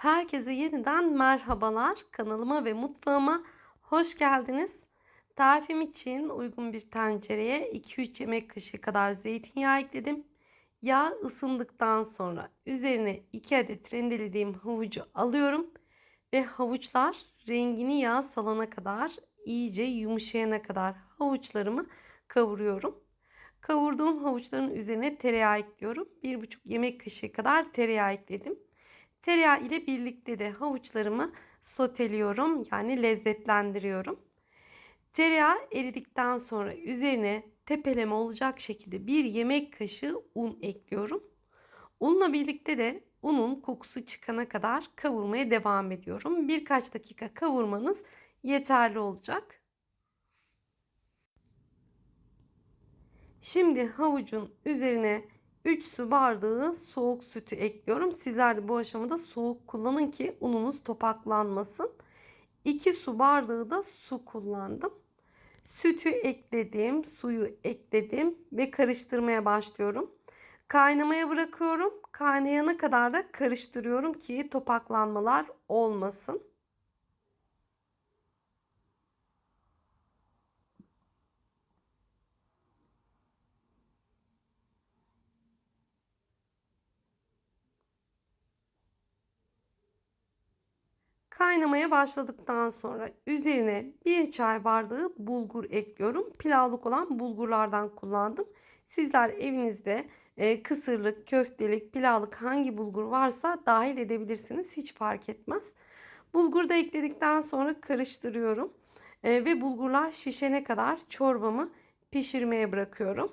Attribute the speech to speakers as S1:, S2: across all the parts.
S1: Herkese yeniden merhabalar. Kanalıma ve mutfağıma hoş geldiniz. Tarifim için uygun bir tencereye 2-3 yemek kaşığı kadar zeytinyağı ekledim. Yağ ısındıktan sonra üzerine 2 adet rendelediğim havucu alıyorum ve havuçlar rengini yağ salana kadar iyice yumuşayana kadar havuçlarımı kavuruyorum. Kavurduğum havuçların üzerine tereyağı ekliyorum. 1,5 yemek kaşığı kadar tereyağı ekledim. Tereyağı ile birlikte de havuçlarımı soteliyorum yani lezzetlendiriyorum. Tereyağı eridikten sonra üzerine tepeleme olacak şekilde bir yemek kaşığı un ekliyorum. Unla birlikte de unun kokusu çıkana kadar kavurmaya devam ediyorum. Birkaç dakika kavurmanız yeterli olacak. Şimdi havucun üzerine 3 su bardağı soğuk sütü ekliyorum. Sizler de bu aşamada soğuk kullanın ki ununuz topaklanmasın. 2 su bardağı da su kullandım. Sütü ekledim, suyu ekledim ve karıştırmaya başlıyorum. Kaynamaya bırakıyorum. Kaynayana kadar da karıştırıyorum ki topaklanmalar olmasın. Kaynamaya başladıktan sonra üzerine bir çay bardağı bulgur ekliyorum. Pilavlık olan bulgurlardan kullandım. Sizler evinizde e, kısırlık, köftelik, pilavlık hangi bulgur varsa dahil edebilirsiniz. Hiç fark etmez. Bulgur da ekledikten sonra karıştırıyorum. E, ve bulgurlar şişene kadar çorbamı pişirmeye bırakıyorum.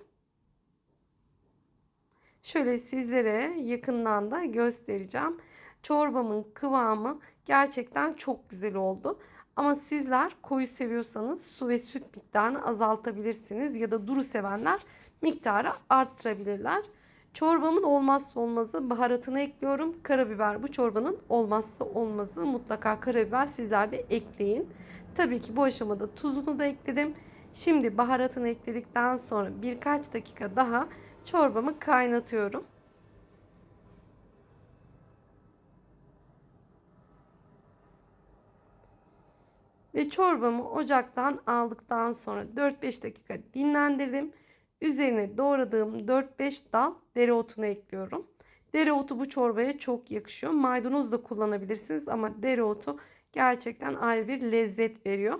S1: Şöyle sizlere yakından da göstereceğim. Çorbamın kıvamı gerçekten çok güzel oldu. Ama sizler koyu seviyorsanız su ve süt miktarını azaltabilirsiniz ya da duru sevenler miktarı arttırabilirler. Çorbamın olmazsa olmazı baharatını ekliyorum. Karabiber bu çorbanın olmazsa olmazı. Mutlaka karabiber sizler de ekleyin. Tabii ki bu aşamada tuzunu da ekledim. Şimdi baharatını ekledikten sonra birkaç dakika daha çorbamı kaynatıyorum. Ve çorbamı ocaktan aldıktan sonra 4-5 dakika dinlendirdim. Üzerine doğradığım 4-5 dal dereotunu ekliyorum. Dereotu bu çorbaya çok yakışıyor. Maydanoz da kullanabilirsiniz ama dereotu gerçekten ayrı bir lezzet veriyor.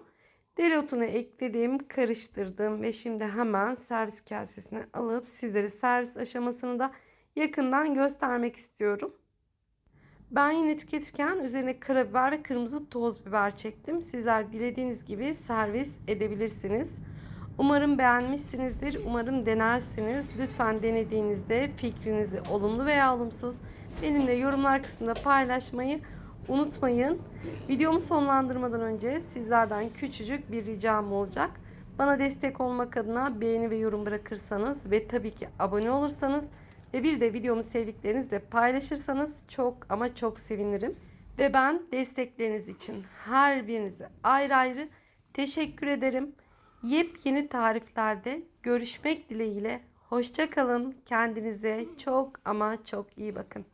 S1: Dereotunu ekledim, karıştırdım ve şimdi hemen servis kasesine alıp sizlere servis aşamasını da yakından göstermek istiyorum. Ben yine tüketirken üzerine karabiber ve kırmızı toz biber çektim. Sizler dilediğiniz gibi servis edebilirsiniz. Umarım beğenmişsinizdir. Umarım denersiniz. Lütfen denediğinizde fikrinizi olumlu veya olumsuz benimle yorumlar kısmında paylaşmayı unutmayın. Videomu sonlandırmadan önce sizlerden küçücük bir ricam olacak. Bana destek olmak adına beğeni ve yorum bırakırsanız ve tabii ki abone olursanız ve bir de videomu sevdiklerinizle paylaşırsanız çok ama çok sevinirim. Ve ben destekleriniz için her birinize ayrı ayrı teşekkür ederim. Yepyeni tariflerde görüşmek dileğiyle. Hoşçakalın. Kendinize çok ama çok iyi bakın.